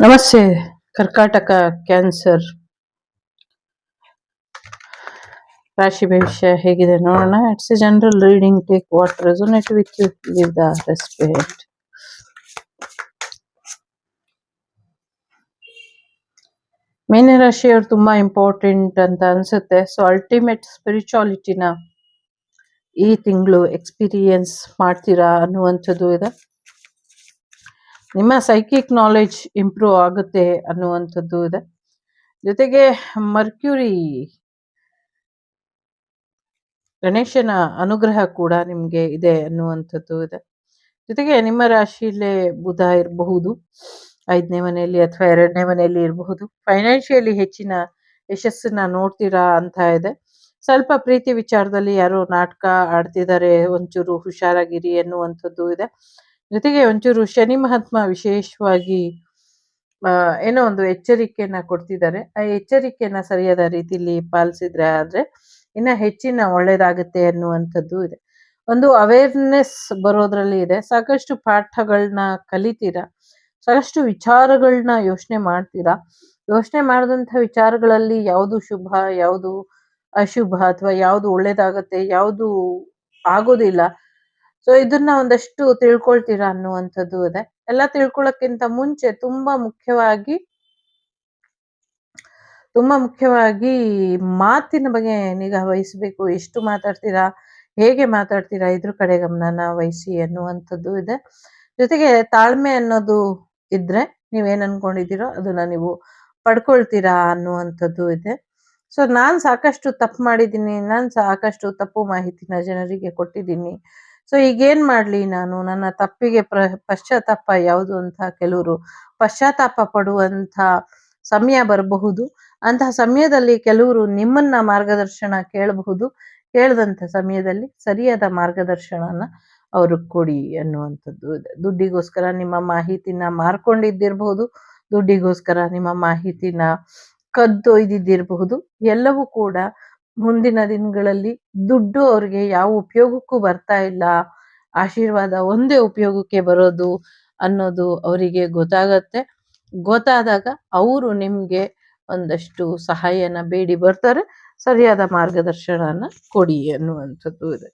ನಮಸ್ತೆ, ಕರ್ಕಾಟಕ ಕ್ಯಾನ್ಸರ್ ರಾಶಿ ಭವಿಷ್ಯ ಹೇಗಿದೆ ನೋಡೋಣ. It's a general reading take what resonate with you leave the respect ಮೀನ ರಾಶಿಯವರು ತುಂಬಾ ಇಂಪಾರ್ಟೆಂಟ್ ಅಂತ ಅನ್ಸುತ್ತೆ. ಸೊ ಅಲ್ಟಿಮೇಟ್ ಸ್ಪಿರಿಚುಯಾಲಿಟಿನ ಈ ತಿಂಗಳು ಎಕ್ಸ್ಪೀರಿಯನ್ಸ್ ಮಾಡ್ತೀರಾ ಅನ್ನುವಂಥದ್ದು ಇದೆ. ನಿಮ್ಮ ಸೈಕಿಕ್ ನಾಲೆಜ್ ಇಂಪ್ರೂವ್ ಆಗುತ್ತೆ ಅನ್ನುವಂಥದ್ದು ಇದೆ. ಜೊತೆಗೆ ಮರ್ಕ್ಯೂರಿ ಗಣೇಶನ ಅನುಗ್ರಹ ಕೂಡ ನಿಮಗೆ ಇದೆ ಅನ್ನುವಂಥದ್ದು ಇದೆ. ಜೊತೆಗೆ ನಿಮ್ಮ ರಾಶಿಯಲ್ಲೇ ಬುಧ ಇರಬಹುದು, ಐದನೇ ಮನೆಯಲ್ಲಿ ಅಥವಾ ಎರಡನೇ ಮನೆಯಲ್ಲಿ ಇರಬಹುದು. ಫೈನಾನ್ಷಿಯಲಿ ಹೆಚ್ಚಿನ ಯಶಸ್ಸನ್ನ ನೋಡ್ತೀರಾ ಅಂತ ಇದೆ. ಸ್ವಲ್ಪ ಪ್ರೀತಿ ವಿಚಾರದಲ್ಲಿ ಯಾರೋ ನಾಟಕ ಆಡ್ತಿದ್ದಾರೆ ಒಂಚೂರು ಹುಷಾರಾಗಿರಿ ಅನ್ನುವಂಥದ್ದು ಇದೆ. ಜೊತೆಗೆ ಒಂಚೂರು ಶನಿ ಮಹಾತ್ಮ ವಿಶೇಷವಾಗಿ ಏನೋ ಒಂದು ಎಚ್ಚರಿಕೆಯನ್ನ ಕೊಡ್ತಿದ್ದಾರೆ. ಆ ಎಚ್ಚರಿಕೆಯನ್ನ ಸರಿಯಾದ ರೀತಿಯಲ್ಲಿ ಪಾಲಿಸಿದ್ರೆ ಆದ್ರೆ ಇನ್ನ ಹೆಚ್ಚಿನ ಒಳ್ಳೇದಾಗುತ್ತೆ ಅನ್ನುವಂಥದ್ದು ಇದೆ. ಒಂದು ಅವೇರ್ನೆಸ್ ಬರೋದ್ರಲ್ಲಿ ಇದೆ. ಸಾಕಷ್ಟು ಪಾಠಗಳನ್ನ ಕಲಿತೀರಾ? ಸಾಕಷ್ಟು ವಿಚಾರಗಳನ್ನ ಯೋಚನೆ ಮಾಡ್ತೀರಾ? ಯೋಚನೆ ಮಾಡಿದಂಥ ವಿಚಾರಗಳಲ್ಲಿ ಯಾವುದು ಶುಭ, ಯಾವುದು ಅಶುಭ ಅಥವಾ ಯಾವುದು ಒಳ್ಳೇದಾಗತ್ತೆ, ಯಾವುದು ಆಗೋದಿಲ್ಲ ಸೊ ಇದನ್ನ ಒಂದಷ್ಟು ತಿಳ್ಕೊಳ್ತೀರಾ ಅನ್ನುವಂಥದ್ದು ಇದೆ. ಎಲ್ಲ ತಿಳ್ಕೊಳಕ್ಕಿಂತ ಮುಂಚೆ ತುಂಬಾ ಮುಖ್ಯವಾಗಿ ತುಂಬಾ ಮುಖ್ಯವಾಗಿ ಮಾತಿನ ಬಗ್ಗೆ ನಿಗಾ ವಹಿಸಬೇಕು. ಎಷ್ಟು ಮಾತಾಡ್ತೀರಾ, ಹೇಗೆ ಮಾತಾಡ್ತೀರಾ, ಇದ್ರ ಕಡೆ ಗಮನನ ವಹಿಸಿ ಅನ್ನುವಂಥದ್ದು ಇದೆ. ಜೊತೆಗೆ ತಾಳ್ಮೆ ಅನ್ನೋದು ಇದ್ರೆ ನೀವೇನ್ ಅನ್ಕೊಂಡಿದ್ದೀರೋ ಅದನ್ನ ನೀವು ಪಡ್ಕೊಳ್ತೀರಾ ಅನ್ನುವಂಥದ್ದು ಇದೆ. ಸೊ ನಾನ್ ಸಾಕಷ್ಟು ತಪ್ಪು ಮಾಡಿದ್ದೀನಿ, ನಾನ್ ಸಾಕಷ್ಟು ತಪ್ಪು ಮಾಹಿತಿನ ಜನರಿಗೆ ಕೊಟ್ಟಿದ್ದೀನಿ. ಸೊ ಈಗೇನ್ ಮಾಡ್ಲಿ ನಾನು? ನನ್ನ ತಪ್ಪಿಗೆ ಪ್ರ, ಪಶ್ಚಾತ್ತಾಪ ಯಾವುದು ಅಂತ ಕೆಲವರು ಪಶ್ಚಾತ್ತಾಪ ಪಡುವಂತ ಸಮಯ ಬರಬಹುದು. ಅಂತಹ ಸಮಯದಲ್ಲಿ ಕೆಲವರು ನಿಮ್ಮನ್ನ ಮಾರ್ಗದರ್ಶನ ಕೇಳಬಹುದು. ಕೇಳದಂತ ಸಮಯದಲ್ಲಿ ಸರಿಯಾದ ಮಾರ್ಗದರ್ಶನನ ಅವ್ರಿಗೆ ಕೊಡಿ ಅನ್ನುವಂಥದ್ದು. ದುಡ್ಡಿಗೋಸ್ಕರ ನಿಮ್ಮ ಮಾಹಿತಿನ ಮಾರ್ಕೊಂಡಿದ್ದಿರಬಹುದು ದುಡ್ಡಿಗೋಸ್ಕರ ನಿಮ್ಮ ಮಾಹಿತಿನ ಕದ್ದೊಯ್ದಿದ್ದಿರಬಹುದು ಎಲ್ಲವೂ ಕೂಡ ಮುಂದಿನ ದಿನಗಳಲ್ಲಿ ದುಡ್ಡು ಅವ್ರಿಗೆ ಯಾವ ಉಪಯೋಗಕ್ಕೂ ಬರ್ತಾ ಇಲ್ಲ. ಆಶೀರ್ವಾದ ಒಂದೇ ಉಪಯೋಗಕ್ಕೆ ಬರೋದು ಅನ್ನೋದು ಅವರಿಗೆ ಗೊತ್ತಾಗತ್ತೆ. ಗೊತ್ತಾದಾಗ ಅವರು ನಿಮ್ಗೆ ಒಂದಷ್ಟು ಸಹಾಯನ ಬೇಡಿ ಬರ್ತಾರೆ. ಸರಿಯಾದ ಮಾರ್ಗದರ್ಶನನ ಕೊಡಿ ಅನ್ನುವಂಥದ್ದು ಇದೆ.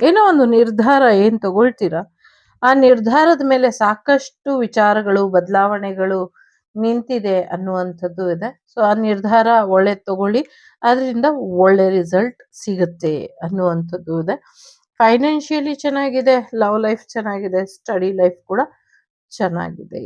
ಏನೋ ಒಂದು ನಿರ್ಧಾರ ಏನ್ ತಗೊಳ್ತೀರಾ? ಆ ನಿರ್ಧಾರದ ಮೇಲೆ ಸಾಕಷ್ಟು ವಿಚಾರಗಳು, ಬದಲಾವಣೆಗಳು ನಿಂತಿದೆ ಅನ್ನುವಂಥದ್ದು ಇದೆ. ಸೊ ಆ ನಿರ್ಧಾರ ಒಳ್ಳೆ ತಗೊಳ್ಳಿ. ಅದರಿಂದ ಒಳ್ಳೆ ರಿಸಲ್ಟ್ ಸಿಗುತ್ತೆ ಅನ್ನುವಂಥದ್ದು ಇದೆ. ಫೈನಾನ್ಷಿಯಲಿ ಚೆನ್ನಾಗಿದೆ ಲವ್ ಲೈಫ್ ಚೆನ್ನಾಗಿದೆ ಸ್ಟಡಿ ಲೈಫ್ ಕೂಡ ಚೆನ್ನಾಗಿದೆ.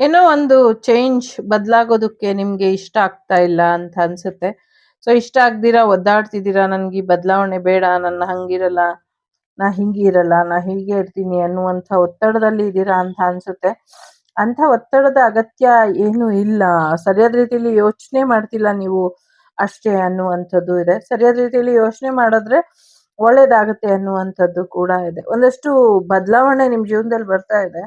ಏನೋ ಒಂದು ಚೇಂಜ್ ಬದಲಾಗೋದಕ್ಕೆ ನಿಮ್ಗೆ ಇಷ್ಟ ಆಗ್ತಾ ಇಲ್ಲ ಅಂತ ಅನ್ಸುತ್ತೆ. ಸೊ ಇಷ್ಟ ಆಗ್ದಿರಾ, ಒದ್ದಾಡ್ತಿದ್ದೀರಾ, ನನ್ಗೆ ಈ ಬದಲಾವಣೆ ಬೇಡ, ನನ್ನ ಹಂಗಿರಲ್ಲ, ನಾ ಹಿಂಗಿರಲ್ಲ ನಾ ಹೀಗೆ ಇರ್ತೀನಿ ಅನ್ನುವಂಥ ಒತ್ತಡದಲ್ಲಿ ಇದ್ದೀರಾ ಅಂತ ಅನ್ಸುತ್ತೆ. ಅಂಥ ಒತ್ತಡದ ಅಗತ್ಯ ಏನು ಇಲ್ಲ. ಸರಿಯಾದ ರೀತಿಯಲ್ಲಿ ಯೋಚನೆ ಮಾಡ್ತಿಲ್ಲ ನೀವು ಅಷ್ಟೇ ಅನ್ನುವಂಥದ್ದು ಇದೆ. ಸರಿಯಾದ ರೀತಿಯಲ್ಲಿ ಯೋಚನೆ ಮಾಡಿದ್ರೆ ಒಳ್ಳೇದಾಗತ್ತೆ ಅನ್ನುವಂಥದ್ದು ಕೂಡ ಇದೆ. ಒಂದಷ್ಟು ಬದಲಾವಣೆ ನಿಮ್ ಜೀವನದಲ್ಲಿ ಬರ್ತಾ ಇದೆ.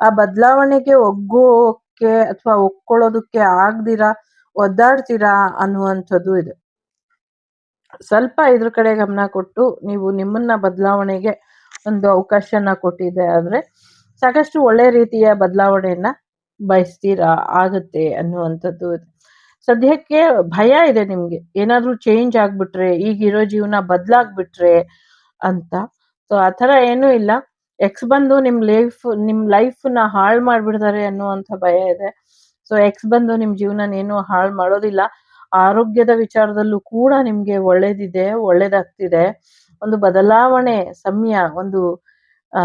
ಆ ಬದಲಾವಣೆಗೆ ಒಗ್ಗೋಕೆ ಅಥವಾ ಒಗ್ಕೊಳ್ಳೋದಕ್ಕೆ ಆಗ್ದಿರಾ, ಒದ್ದಾಡ್ತೀರಾ ಅನ್ನುವಂಥದ್ದು ಇದೆ. ಸ್ವಲ್ಪ ಇದ್ರ ಕಡೆ ಗಮನ ಕೊಟ್ಟು ನೀವು ನಿಮ್ಮನ್ನ ಬದಲಾವಣೆಗೆ ಒಂದು ಅವಕಾಶನ ಕೊಟ್ಟಿದೆ ಆದ್ರೆ ಸಾಕಷ್ಟು ಒಳ್ಳೆ ರೀತಿಯ ಬದಲಾವಣೆಯನ್ನ ಬಯಸ್ತೀರಾ, ಆಗುತ್ತೆ ಅನ್ನುವಂಥದ್ದು ಇದೆ. ಸದ್ಯಕ್ಕೆ ಭಯ ಇದೆ ನಿಮ್ಗೆ. ಏನಾದ್ರೂ ಚೇಂಜ್ ಆಗ್ಬಿಟ್ರೆ, ಈಗಿರೋ ಜೀವನ ಬದಲಾಗ್ಬಿಟ್ರೆ ಅಂತ. ಸೊ ಆ ಆತರ ಏನೂ ಇಲ್ಲ. ಎಕ್ಸ್ ಬಂದು ನಿಮ್ ಲೈಫ್ ನಿಮ್ನ ಹಾಳು ಮಾಡ್ಬಿಡ್ತಾರೆ ಅನ್ನುವಂಥ ಭಯ ಇದೆ. ಸೊ ಎಕ್ಸ್ ಬಂದು ನಿಮ್ ಜೀವನ ಏನು ಹಾಳು ಮಾಡೋದಿಲ್ಲ. ಆರೋಗ್ಯದ ವಿಚಾರದಲ್ಲೂ ಕೂಡ ನಿಮ್ಗೆ ಒಳ್ಳೇದಿದೆ, ಒಳ್ಳೇದಾಗ್ತಿದೆ. ಒಂದು ಬದಲಾವಣೆ ಸಮಯ, ಒಂದು, ಆ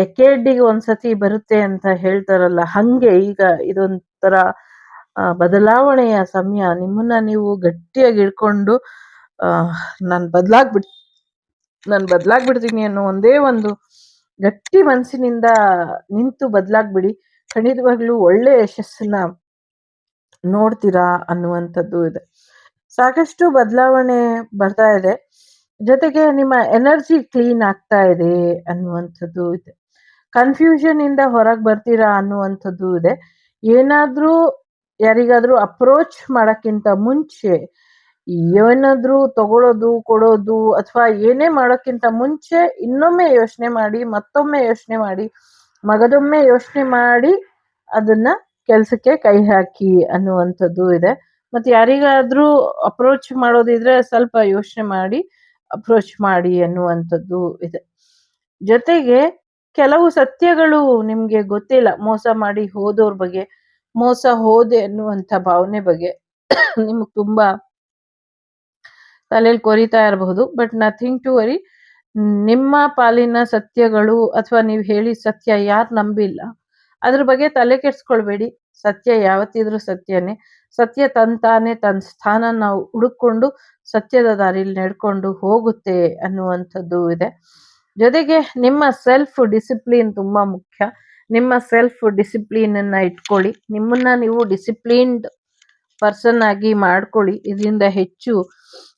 ಡೆಕೇಡಿಗೆ ಒಂದ್ಸತಿ ಬರುತ್ತೆ ಅಂತ ಹೇಳ್ತಾರಲ್ಲ, ಹಂಗೆ ಈಗ ಇದೊಂಥರ ಆ, ಬದಲಾವಣೆಯ ಸಮಯ ನಿಮ್ಮನ್ನ ನೀವು ಗಟ್ಟಿಯಾಗಿ ಹಿಡ್ಕೊಂಡು ನಾನ್ ಬದ್ಲಾಗ್ಬಿಡ್ ನಾನ್ ಬದ್ಲಾಗ್ಬಿಡ್ತೀನಿ ಅನ್ನೋ ಒಂದೇ ಒಂದು ಗಟ್ಟಿ ಮನಸ್ಸಿನಿಂದ ನಿಂತು ಬದ್ಲಾಗ್ಬಿಡಿ. ಖಂಡಿತವಾಗ್ಲೂ ಒಳ್ಳೆ ಯಶಸ್ಸನ್ನ ನೋಡ್ತೀರಾ ಅನ್ನುವಂಥದ್ದು ಇದೆ. ಸಾಕಷ್ಟು ಬದಲಾವಣೆ ಬರ್ತಾ ಇದೆ. ಜೊತೆಗೆ ನಿಮ್ಮ ಎನರ್ಜಿ ಕ್ಲೀನ್ ಆಗ್ತಾ ಇದೆ ಅನ್ನುವಂಥದ್ದು ಇದೆ. ಕನ್ಫ್ಯೂಷನ್ ಇಂದ ಹೊರಗೆ ಬರ್ತೀರಾ ಅನ್ನುವಂಥದ್ದು ಇದೆ. ಏನಾದ್ರೂ ಯಾರಿಗಾದ್ರೂ ಅಪ್ರೋಚ್ ಮಾಡೋಕ್ಕಿಂತ ಮುಂಚೆ ಏನಾದ್ರೂ ತಗೊಳ್ಳೋದು ಕೊಡೋದು ಅಥವಾ ಏನೇ ಮಾಡೋಕ್ಕಿಂತ ಮುಂಚೆ ಇನ್ನೊಮ್ಮೆ ಯೋಚನೆ ಮಾಡಿ, ಮತ್ತೊಮ್ಮೆ ಯೋಚನೆ ಮಾಡಿ, ಮಗದೊಮ್ಮೆ ಯೋಚನೆ ಮಾಡಿ ಅದನ್ನ ಕೆಲ್ಸಕ್ಕೆ ಕೈ ಹಾಕಿ ಅನ್ನುವಂಥದ್ದು ಇದೆ. ಮತ್ತೆ ಯಾರಿಗಾದ್ರೂ ಅಪ್ರೋಚ್ ಮಾಡೋದಿದ್ರೆ ಸ್ವಲ್ಪ ಯೋಚನೆ ಮಾಡಿ ಅಪ್ರೋಚ್ ಮಾಡಿ ಅನ್ನುವಂಥದ್ದು ಇದೆ. ಜೊತೆಗೆ ಕೆಲವು ಸತ್ಯಗಳು ನಿಮ್ಗೆ ಗೊತ್ತಿಲ್ಲ, ಮೋಸ ಮಾಡಿ ಹೋದವ್ರ ಬಗ್ಗೆ. ಮೋಸ ಹೋದೆ ಅನ್ನುವಂತ ಭಾವನೆ ಬಗ್ಗೆ ನಿಮ್ಗೆ ತುಂಬಾ ತಲೆಯಲ್ಲಿ ಕೊರಿತಾ ಇರಬಹುದು. ಬಟ್ ನಥಿಂಗ್ ಟು ವರಿ, ನಿಮ್ಮ ಪಾಲಿನ ಸತ್ಯಗಳು ಅಥವಾ ನೀವು ಹೇಳಿ ಸತ್ಯ ಯಾರು ನಂಬಿಲ್ಲ. ಅದ್ರ ಬಗ್ಗೆ ತಲೆ ಕೆಡ್ಸ್ಕೊಳ್ಬೇಡಿ. ಸತ್ಯ ಯಾವತ್ತಿದ್ರೂ ಸತ್ಯನೇ. ಸತ್ಯ ತಂತಾನೆ ತನ್ನ ಸ್ಥಾನ ನಾವು ಹುಡುಕೊಂಡು ಸತ್ಯದ ದಾರಿಲಿ ನಡ್ಕೊಂಡು ಹೋಗುತ್ತೆ ಅನ್ನುವಂಥದ್ದು ಇದೆ. ಜೊತೆಗೆ ನಿಮ್ಮ ಸೆಲ್ಫ್ ಡಿಸಿಪ್ಲಿನ್ ತುಂಬಾ ಮುಖ್ಯ. ನಿಮ್ಮ ಸೆಲ್ಫ್ ಡಿಸಿಪ್ಲಿನ್ ಅನ್ನ ಇಟ್ಕೊಳ್ಳಿ. ನಿಮ್ಮನ್ನ ನೀವು ಡಿಸಿಪ್ಲಿನ್ಡ್ ಪರ್ಸನ್ ಆಗಿ ಮಾಡ್ಕೊಳ್ಳಿ. ಇದರಿಂದ ಹೆಚ್ಚು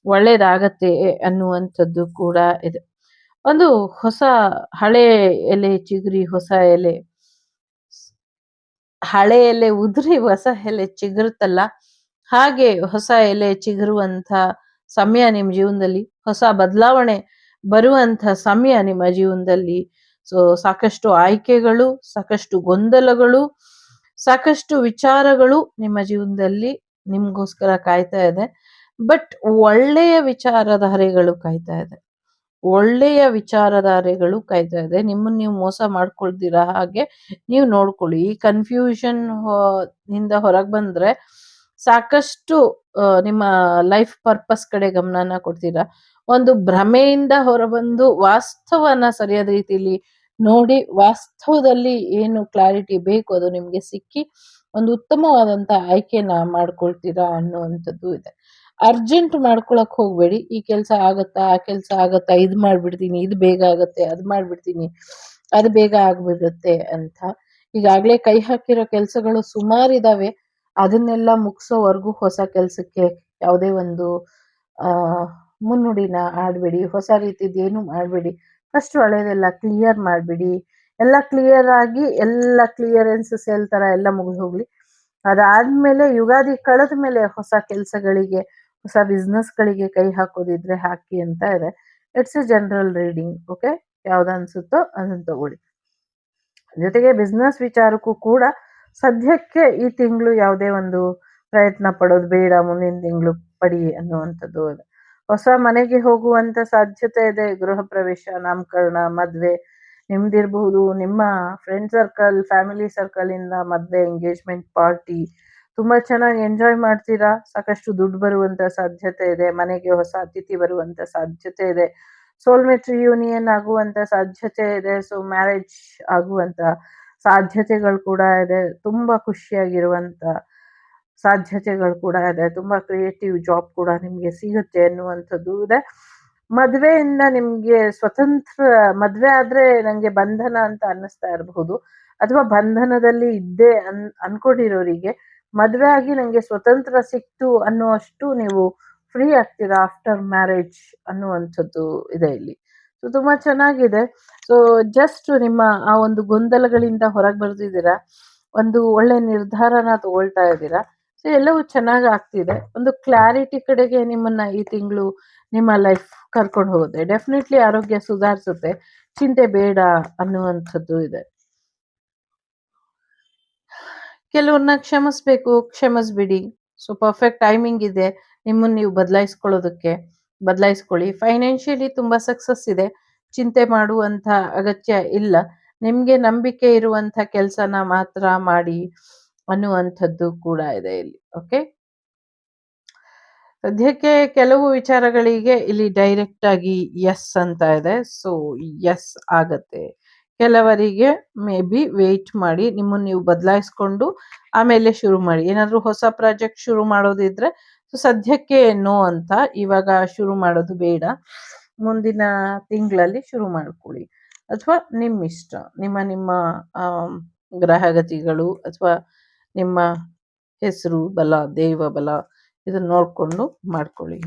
ಒಳ್ಳೇದಾಗತ್ತೆ ಅನ್ನುವಂಥದ್ದು ಕೂಡ ಇದೆ. ಒಂದು ಹೊಸ ಹಳೆ ಎಲೆ, ಚಿಗುರಿ, ಹೊಸ ಎಲೆ. ಹಳೆ ಎಲೆ ಉದುರಿ, ಹೊಸ ಎಲೆ ಚಿಗುರುತ್ತಲ್ಲ? ಹಾಗೆ ಹೊಸ ಎಲೆ ಚಿಗುರುವಂಥ ಸಮಯ ನಿಮ್ಮ ಜೀವನದಲ್ಲಿ, ಹೊಸ ಬದಲಾವಣೆ ಬರುವಂತ ಸಮಯ ನಿಮ್ಮ ಜೀವನದಲ್ಲಿ ಸೊ ಸಾಕಷ್ಟು ಆಯ್ಕೆಗಳು, ಸಾಕಷ್ಟು ಗೊಂದಲಗಳು, ಸಾಕಷ್ಟು ವಿಚಾರಗಳು ನಿಮ್ಮ ಜೀವನದಲ್ಲಿ ನಿಮ್ಗೋಸ್ಕರ ಕಾಯ್ತಾ ಇದೆ. ಬಟ್ ಒಳ್ಳೆಯ ವಿಚಾರಧಾರೆಗಳು ಕಾಯ್ತಾ ಇದೆ. ಒಳ್ಳೆಯ ವಿಚಾರಧಾರೆಗಳು ಕಾಯ್ತಾ ಇದೆ. ನಿಮ್ಮನ್ನು ನೀವು ಮೋಸ ಮಾಡ್ಕೊಳ್ದಿರ ಹಾಗೆ ನೀವು ನೋಡ್ಕೊಳ್ಳಿ. ಈ ಕನ್ಫ್ಯೂಷನ್ನಿಂದ ಹೊರಗೆ ಬಂದ್ರೆ ಸಾಕಷ್ಟು ನಿಮ್ಮ ಲೈಫ್ ಪರ್ಪಸ್ ಕಡೆ ಗಮನನ ಕೊಡ್ತೀರಾ. ಒಂದು ಭ್ರಮೆಯಿಂದ ಹೊರಬಂದು ವಾಸ್ತವನ ಸರಿಯಾದ ರೀತಿಯಲ್ಲಿ ನೋಡಿ ವಾಸ್ತವದಲ್ಲಿ ಏನು ಕ್ಲಾರಿಟಿ ಬೇಕು ಅದು ನಿಮ್ಗೆ ಸಿಕ್ಕಿ ಒಂದು ಉತ್ತಮವಾದಂತ ಆಯ್ಕೆನ ಮಾಡ್ಕೊಳ್ತೀರಾ ಅನ್ನುವಂಥದ್ದು ಇದೆ. ಅರ್ಜೆಂಟ್ ಮಾಡ್ಕೊಳಕ್ ಹೋಗ್ಬೇಡಿ. ಈ ಕೆಲಸ ಆಗತ್ತಾ, ಆ ಕೆಲಸ ಆಗತ್ತಾ, ಇದು ಮಾಡ್ಬಿಡ್ತೀನಿ, ಇದು ಬೇಗ ಆಗತ್ತೆ, ಅದ್ ಮಾಡ್ಬಿಡ್ತೀನಿ, ಅದು ಬೇಗ ಆಗ್ಬಿಡುತ್ತೆ ಅಂತ. ಈಗಾಗ್ಲೇ ಕೈ ಹಾಕಿರೋ ಕೆಲಸಗಳು ಸುಮಾರು ಇದಾವೆ. ಅದನ್ನೆಲ್ಲ ಮುಗಿಸೋವರೆಗೂ ಹೊಸ ಕೆಲಸಕ್ಕೆ ಯಾವುದೇ ಒಂದು ಮುನ್ನುಡಿನ ಆಡಬೇಡಿ, ಹೊಸ ರೀತಿದ್ ಏನು ಮಾಡಬೇಡಿ. ಫಸ್ಟ್ ಹಳೇದೆಲ್ಲ ಕ್ಲಿಯರ್ ಮಾಡ್ಬಿಡಿ. ಎಲ್ಲ ಕ್ಲಿಯರ್ ಆಗಿ ಎಲ್ಲ ಕ್ಲಿಯರೆನ್ಸ್ ಸೇಲ್ ತರ ಎಲ್ಲ ಮುಗಿದು ಹೋಗ್ಲಿ. ಅದಾದ್ಮೇಲೆ ಯುಗಾದಿ ಕಳೆದ ಮೇಲೆ ಹೊಸ ಕೆಲಸಗಳಿಗೆ, ಹೊಸ business ಗಳಿಗೆ ಕೈ ಹಾಕೋದಿದ್ರೆ ಹಾಕಿ ಅಂತ ಇದೆ. It's a general reading okay ಯಾವ್ದು ಅನ್ಸುತ್ತೋ ಅದನ್ನ ತಗೊಳ್ಳಿ. ಜೊತೆಗೆ ಬಿಸ್ನೆಸ್ ವಿಚಾರಕ್ಕೂ ಕೂಡ ಸದ್ಯಕ್ಕೆ ಈ ತಿಂಗಳು ಯಾವುದೇ ಒಂದು ಪ್ರಯತ್ನ ಪಡೋದು ಬೇಡ, ಮುಂದಿನ ತಿಂಗಳು ಪಡಿ ಅನ್ನುವಂಥದ್ದು ಇದೆ ಹೊಸ ಮನೆಗೆ ಹೋಗುವಂತ ಸಾಧ್ಯತೆ ಇದೆ. ಗೃಹ ಪ್ರವೇಶ, ನಾಮಕರಣ, ಮದುವೆ ನಿಮ್ದಿರಬಹುದು. ನಿಮ್ಮ ಫ್ರೆಂಡ್ ಸರ್ಕಲ್ ಫ್ಯಾಮಿಲಿ ಸರ್ಕಲ್ ಇಂದ ಮದ್ವೆ ಎಂಗೇಜ್ಮೆಂಟ್ ಪಾರ್ಟಿ ತುಂಬಾ ಚೆನ್ನಾಗಿ ಎಂಜಾಯ್ ಮಾಡ್ತೀರಾ? ಸಾಕಷ್ಟು ದುಡ್ಡು ಬರುವಂತ ಸಾಧ್ಯತೆ ಇದೆ. ಮನೆಗೆ ಹೊಸ ಅತಿಥಿ ಬರುವಂತ ಸಾಧ್ಯತೆ ಇದೆ. ಸೋಲ್ಮೇಟ್ ಯೂನಿಯನ್ ಆಗುವಂತ ಸಾಧ್ಯತೆ ಇದೆ. ಸೊ ಮ್ಯಾರೇಜ್ ಆಗುವಂತ ಸಾಧ್ಯತೆಗಳು ಕೂಡ ಇದೆ. ತುಂಬಾ ಖುಷಿಯಾಗಿರುವಂತ ಸಾಧ್ಯತೆಗಳು ಕೂಡ ಇದೆ. ತುಂಬಾ ಕ್ರಿಯೇಟಿವ್ ಜಾಬ್ ಕೂಡ ನಿಮ್ಗೆ ಸಿಗುತ್ತೆ ಅನ್ನುವಂಥದ್ದು ಇದೆ. ಮದ್ವೆಯಿಂದ ನಿಮ್ಗೆ ಸ್ವತಂತ್ರ, ಮದ್ವೆ ಆದ್ರೆ ನಂಗೆ ಬಂಧನ ಅಂತ ಅನ್ನಿಸ್ತಾ ಇರಬಹುದು ಅಥವಾ ಬಂಧನದಲ್ಲಿ ಇದ್ದೆ ಅನ್, ಅನ್ಕೊಂಡಿರೋರಿಗೆ ಮದ್ವೆ ಆಗಿ ನಂಗೆ ಸ್ವತಂತ್ರ ಸಿಕ್ತು ಅನ್ನುವಷ್ಟು ನೀವು ಫ್ರೀ ಆಗ್ತೀರಾ ಆಫ್ಟರ್ ಮ್ಯಾರೇಜ್ ಅನ್ನುವಂಥದ್ದು ಇದೆ ಇಲ್ಲಿ. ಸೊ ತುಂಬಾ ಚೆನ್ನಾಗಿದೆ. ಸೊ ಜಸ್ಟ್ ನಿಮ್ಮ ಆ ಒಂದು ಗೊಂದಲಗಳಿಂದ ಹೊರಗೆ ಬರ್ತಿದ್ದೀರಾ ಒಂದು ಒಳ್ಳೆ ನಿರ್ಧಾರನ ತಗೊಳ್ತಾ ಇದ್ದೀರಾ? ಸೊ ಎಲ್ಲವೂ ಚೆನ್ನಾಗಿ ಆಗ್ತಿದೆ. ಒಂದು ಕ್ಲಾರಿಟಿ ಕಡೆಗೆ ನಿಮ್ಮನ್ನ ಈ ತಿಂಗಳು ನಿಮ್ಮ ಲೈಫ್ ಕರ್ಕೊಂಡು ಹೋಗುತ್ತೆ. ಡೆಫಿನೆಟ್ಲಿ ಆರೋಗ್ಯ ಸುಧಾರಿಸುತ್ತೆ. ಚಿಂತೆ ಬೇಡ ಅನ್ನುವಂಥದ್ದು ಇದೆ. ಕೆಲವ್ರನ್ನ ಕ್ಷಮಿಸ್ಬೇಕು, ಕ್ಷಮಿಸ್ಬಿಡಿ. ಸೊ ಪರ್ಫೆಕ್ಟ್ ಟೈಮಿಂಗ್ ಇದೆ. ನಿಮ್ಮನ್ನ ನೀವು ಬದಲಾಯಿಸ್ಕೊಳ್ಳೋದಕ್ಕೆ ಬದಲಾಯಿಸ್ಕೊಳ್ಳಿ. ಫೈನಾನ್ಷಿಯಲಿ ತುಂಬಾ ಸಕ್ಸಸ್ ಇದೆ. ಚಿಂತೆ ಮಾಡುವಂತ ಅಗತ್ಯ ಇಲ್ಲ. ನಿಮ್ಗೆ ನಂಬಿಕೆ ಇರುವಂತ ಕೆಲಸನ ಮಾತ್ರ ಮಾಡಿ. ಅನ್ನುವಂಥದ್ದು ಕೂಡ ಇದೆ ಇಲ್ಲಿ ಓಕೆ ಸದ್ಯಕ್ಕೆ ಕೆಲವು ವಿಚಾರಗಳಿಗೆ ಇಲ್ಲಿ ಡೈರೆಕ್ಟ್ ಆಗಿ ಎಸ್ ಅಂತ ಇದೆ ಸೊ ಎಸ್ ಆಗತ್ತೆ. ಕೆಲವರಿಗೆ ಮೇ ಬಿ ವೇಟ್ ಮಾಡಿ, ನಿಮ್ಮನ್ನು ನೀವು ಬದಲಾಯಿಸ್ಕೊಂಡು ಆಮೇಲೆ ಶುರು ಮಾಡಿ. ಏನಾದರೂ ಹೊಸ ಪ್ರಾಜೆಕ್ಟ್ ಶುರು ಮಾಡೋದಿದ್ರೆ ಸೊ ಸದ್ಯಕ್ಕೆ ನೋ ಅಂತ, ಇವಾಗ ಶುರು ಮಾಡೋದು ಬೇಡ. ಮುಂದಿನ ತಿಂಗಳಲ್ಲಿ ಶುರು ಮಾಡ್ಕೊಳ್ಳಿ. ಅಥವಾ ನಿಮ್ಮ ಇಷ್ಟ ನಿಮ್ಮ ನಿಮ್ಮ ಗ್ರಹಗತಿಗಳು ಅಥವಾ ನಿಮ್ಮ ಹೆಸರು ಬಲ ದೇವ ಬಲ ಇದನ್ನ ನೋಡಿಕೊಂಡು ಮಾಡ್ಕೊಳ್ಳಿ.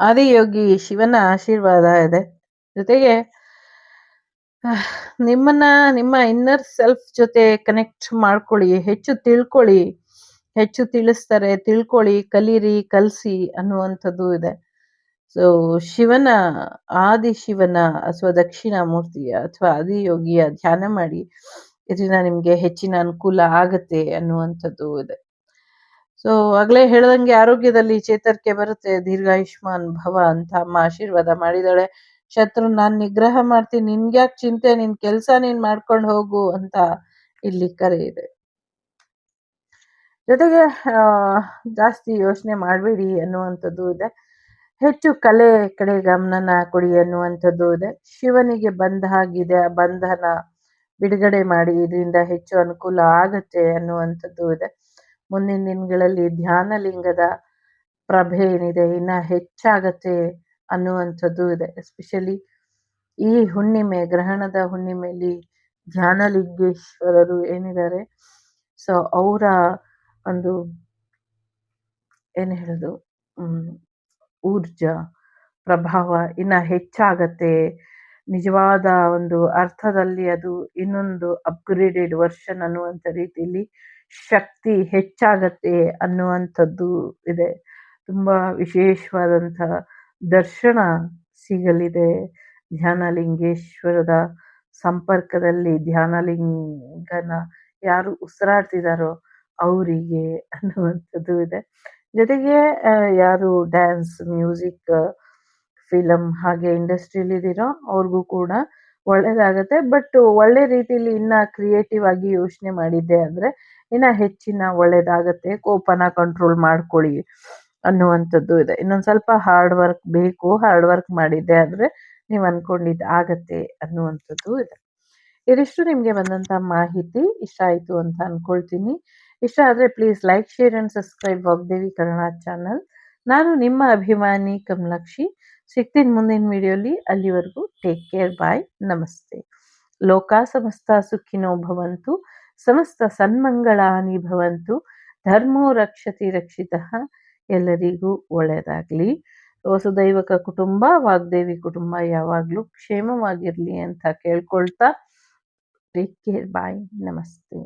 ಆದಿಯೋಗಿ ಶಿವನ ಆಶೀರ್ವಾದ ಇದೆ. ಜೊತೆಗೆ ನಿಮ್ಮನ್ನ, ನಿಮ್ಮ ಇನ್ನರ್ ಸೆಲ್ಫ್ ಜೊತೆ ಕನೆಕ್ಟ್ ಮಾಡ್ಕೊಳ್ಳಿ, ಹೆಚ್ಚು ತಿಳ್ಕೊಳ್ಳಿ, ಹೆಚ್ಚು ತಿಳಿಸ್ತಾರೆ, ತಿಳ್ಕೊಳ್ಳಿ, ಕಲೀರಿ, ಕಲಸಿ ಅನ್ನುವಂಥದ್ದು ಇದೆ. ಸೊ ಶಿವನ, ಆದಿ ಶಿವನ ಅಥವಾ ದಕ್ಷಿಣ ಮೂರ್ತಿಯ ಅಥವಾ ಆದಿಯೋಗಿಯ ಧ್ಯಾನ ಮಾಡಿ, ಇದರಿಂದ ನಿಮಗೆ ಹೆಚ್ಚಿನ ಅನುಕೂಲ ಆಗತ್ತೆ ಅನ್ನುವಂಥದ್ದು ಇದೆ. ಸೊ ಆಗ್ಲೇ ಹೇಳ್ದಂಗೆ ಆರೋಗ್ಯದಲ್ಲಿ ಚೇತರಿಕೆ ಬರುತ್ತೆ, ದೀರ್ಘಾಯುಷ್ಮಾನ್ ಭವ ಅಂತ ಅಮ್ಮ ಆಶೀರ್ವಾದ ಮಾಡಿದಾಳೆ ಶತ್ರು, ನಾನ್ ನಿಗ್ರಹ ಮಾಡ್ತೀನಿ. ನಿನ್ಗ್ಯಾಕ್ ಚಿಂತೆ, ನಿನ್ ಕೆಲ್ಸ ನೀನ್ ಮಾಡ್ಕೊಂಡು ಹೋಗು ಅಂತ ಇಲ್ಲಿ ಕರೆ ಇದೆ ಜೊತೆಗೆ ಜಾಸ್ತಿ ಯೋಚನೆ ಮಾಡಬೇಡಿ ಅನ್ನುವಂಥದ್ದು ಇದೆ. ಹೆಚ್ಚು ಕಲೆ ಕಡೆ ಗಮನನ ಕೊಡಿ ಅನ್ನುವಂಥದ್ದು ಇದೆ. ಶಿವನಿಗೆ ಬಂಧ ಆಗಿದೆ ಆ ಬಂಧನ ಬಿಡುಗಡೆ ಮಾಡಿ, ಇದರಿಂದ ಹೆಚ್ಚು ಅನುಕೂಲ ಆಗತ್ತೆ ಅನ್ನುವಂಥದ್ದು ಇದೆ. ಮುಂದಿನ ದಿನಗಳಲ್ಲಿ ಧ್ಯಾನ ಲಿಂಗದ ಪ್ರಭೆ ಏನಿದೆ, ಇನ್ನ ಹೆಚ್ಚಾಗತ್ತೆ ಅನ್ನುವಂಥದ್ದು ಇದೆ. ಎಸ್ಪೆಷಲಿ ಈ ಹುಣ್ಣಿಮೆ, ಗ್ರಹಣದ ಹುಣ್ಣಿಮೆಯಲ್ಲಿ ಧ್ಯಾನಲಿಂಗೇಶ್ವರರು ಏನಿದ್ದಾರೆ ಸೊ ಅವರ ಒಂದು ಏನು ಹೇಳೋದು? ಊರ್ಜ, ಪ್ರಭಾವ ಇನ್ನ ಹೆಚ್ಚಾಗತ್ತೆ. ನಿಜವಾದ ಒಂದು ಅರ್ಥದಲ್ಲಿ ಅದು ಇನ್ನೊಂದು ಅಪ್ಗ್ರೇಡೆಡ್ ವರ್ಷನ್ ಅನ್ನುವಂಥ ರೀತಿಯಲ್ಲಿ ಶಕ್ತಿ ಹೆಚ್ಚಾಗತ್ತೆ ಅನ್ನುವಂಥದ್ದು ಇದೆ. ತುಂಬ ವಿಶೇಷವಾದಂಥ ದರ್ಶನ ಸಿಗಲಿದೆ. ಧ್ಯಾನಲಿಂಗೇಶ್ವರದ ಸಂಪರ್ಕದಲ್ಲಿ ಧ್ಯಾನಲಿಂಗನ ಯಾರು ಉಸಿರಾಡ್ತಿದಾರೋ ಅವರಿಗೆ ಅನ್ನುವಂಥದ್ದು ಇದೆ. ಜೊತೆಗೆ ಯಾರು ಡ್ಯಾನ್ಸ್, ಮ್ಯೂಸಿಕ್ ಫಿಲಮ್ ಹಾಗೆ ಇಂಡಸ್ಟ್ರಿಯಲ್ಲಿ ಇದ್ದೀರೋ ಅವ್ರಿಗೂ ಕೂಡ ಒಳ್ಳೇದಾಗತ್ತೆ. ಬಟ್ ಒಳ್ಳೆ ರೀತಿಯಲ್ಲಿ ಇನ್ನ ಕ್ರಿಯೇಟಿವ್ ಆಗಿ ಯೋಚನೆ ಮಾಡಿದ್ದೆ ಅಂದ್ರೆ ಇನ್ನ ಹೆಚ್ಚಿನ ಒಳ್ಳೇದಾಗತ್ತೆ. ಕೋಪನ ಕಂಟ್ರೋಲ್ ಮಾಡ್ಕೊಳ್ಳಿ. ಅನ್ನುವಂಥದ್ದು ಇದೆ. ಇನ್ನೊಂದು ಸ್ವಲ್ಪ ಹಾರ್ಡ್ ವರ್ಕ್ ಬೇಕು ಹಾರ್ಡ್ ವರ್ಕ್ ಮಾಡಿದ್ದೆ ಆದರೆ ನೀವು ಅನ್ಕೊಂಡಿದ್ ಆಗತ್ತೆ ಅನ್ನುವಂಥದ್ದು ಇದೆ. ಇದಿಷ್ಟು ನಿಮಗೆ ಬಂದಂಥ ಮಾಹಿತಿ. ಇಷ್ಟ ಆಯಿತು ಅಂತ ಅನ್ಕೊಳ್ತೀನಿ. ಇಷ್ಟ ಆದರೆ please like share and subscribe Vagdevi Kannada channel ನಾನು ನಿಮ್ಮ ಅಭಿಮಾನಿ ಕಮಲಾಕ್ಷಿ. ಸಿಗ್ತೀನಿ ಮುಂದಿನ ವಿಡಿಯೋಲಿ ಅಲ್ಲಿವರೆಗೂ ಟೇಕ್ ಕೇರ್ ಬಾಯ್ ನಮಸ್ತೆ. ಲೋಕ ಸಮಸ್ತ ಸುಖಿನೋ ಭವಂತು. ಸಮಸ್ತ ಸನ್ಮಂಗಳಾನಿ ಭವಂತು. ಧರ್ಮೋ ರಕ್ಷತಿ ರಕ್ಷಿತ. ಎಲ್ಲರಿಗೂ ಒಳ್ಳೆಯದಾಗಲಿ. ವಸುದೈವಕ ಕುಟುಂಬ ವಾಗ್ದೇವಿ ಕುಟುಂಬ ಯಾವಾಗಲೂ ಕ್ಷೇಮವಾಗಿರಲಿ ಅಂತ ಕೇಳ್ಕೊಳ್ತಾ ಟೇಕ್ ಕೇರ್ ಬಾಯ್ ನಮಸ್ತೆ.